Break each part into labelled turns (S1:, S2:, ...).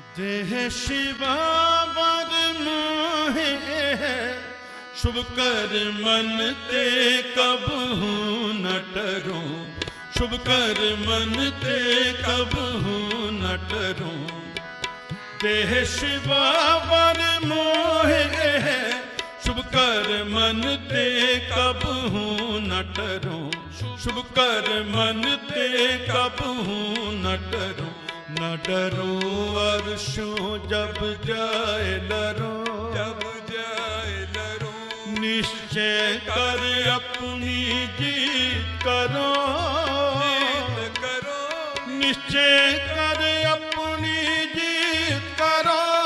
S1: ਦੇਹ ਸ਼ਿਵਾ ਵਰ ਮੋਹਿ, ਸ਼ੁਭ ਕਰ ਮਨ ਤੇ ਕਬਹੂ ਨ ਟਰੋ। ਸ਼ੁਭ ਕਰ ਮਨ ਤੇ ਕਬਹੂ ਨ ਟਰੋ। ਦੇਹ ਸ਼ਿਵਾ ਵਰ ਮੋਹਿ, ਸ਼ੁਭ ਕਰ ਮਨ ਤੇ ਕਬਹੂ ਨ ਟਰੋ। ਸ਼ੁਭ ਕਰ ਮਨ ਤੇ ਕਬਹੂ ਨ ਟਰੋ। ਨ ਡਰੋ ਜਬ ਜਾਏ ਲਰੋ
S2: ਜਬ ਜਾਏ ਲਰੋ।
S1: ਨਿਸ਼ਚੈ ਕਰ ਆਪਣੀ ਜੀਤ ਕਰੋ।
S2: ਕਰੋ।
S1: ਨਿਸ਼ਚੈ ਕਰ ਆਪਣੀ ਜੀਤ ਕਰੋ।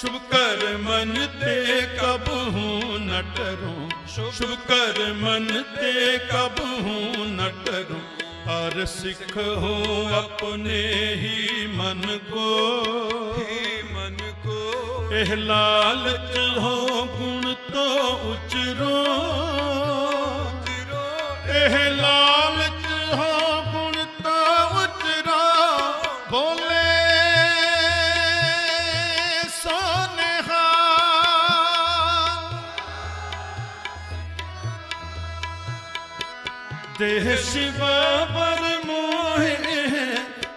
S1: ਸ਼ੁਭ ਕਰ ਮਨ ਤੇ ਕਬਹੂ ਨ ਟਰੋ ਸ਼ੁਭ ਕਰ ਮਨ ਤੇ ਕਬਹੂ ਨ ਟਰੋ ਹਰ ਸਿੱਖ ਹੋ ਆਪਣੇ ਹੀ ਮਨ ਕੋ
S2: ਹੀ ਮਨ ਕੋ
S1: ਇਹ ਲਾਲਚ ਹੋ ਗੁਣ ਤੋਂ ਉਚਰੋ
S2: ਜਿਰੋ
S1: ਦੇਹ ਸ਼ਿਵਾ ਬਰ ਮੋਹਿ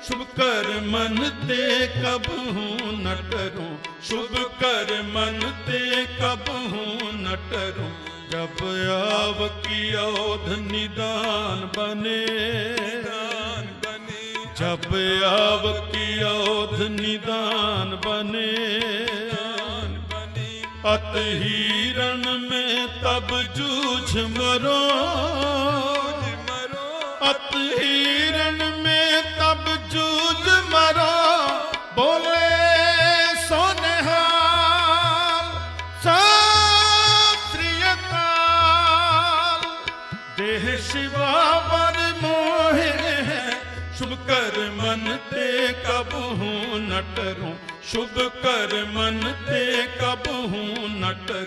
S1: ਸ਼ੁਭ ਕਰ ਮਨ ਤੇ ਕਬਹੂ ਨ ਟਰੋ ਸ਼ੁਭ ਕਰ ਮਨ ਤੇ ਕਬਹੂ ਨ ਟਰੋ ਜਬ ਆਵ ਕੀ ਔਧ ਨਿਦਾਨ ਬਨੇ।
S2: ਦਾਨ ਬਨੇ
S1: ਜਬ ਆਵ ਕੀ ਔਧ ਨਿਦਾਨ ਬਨੇ
S2: ਦਾਨ ਬਨੇ।
S1: ਅਤ ਹੀਰਨ ਮੈਂ ਤਬ ਜੂਝ ਮਰੋ। शुभ कर मन ते कबहू न टरूं शुभ कर मन ते कबहू न टरूं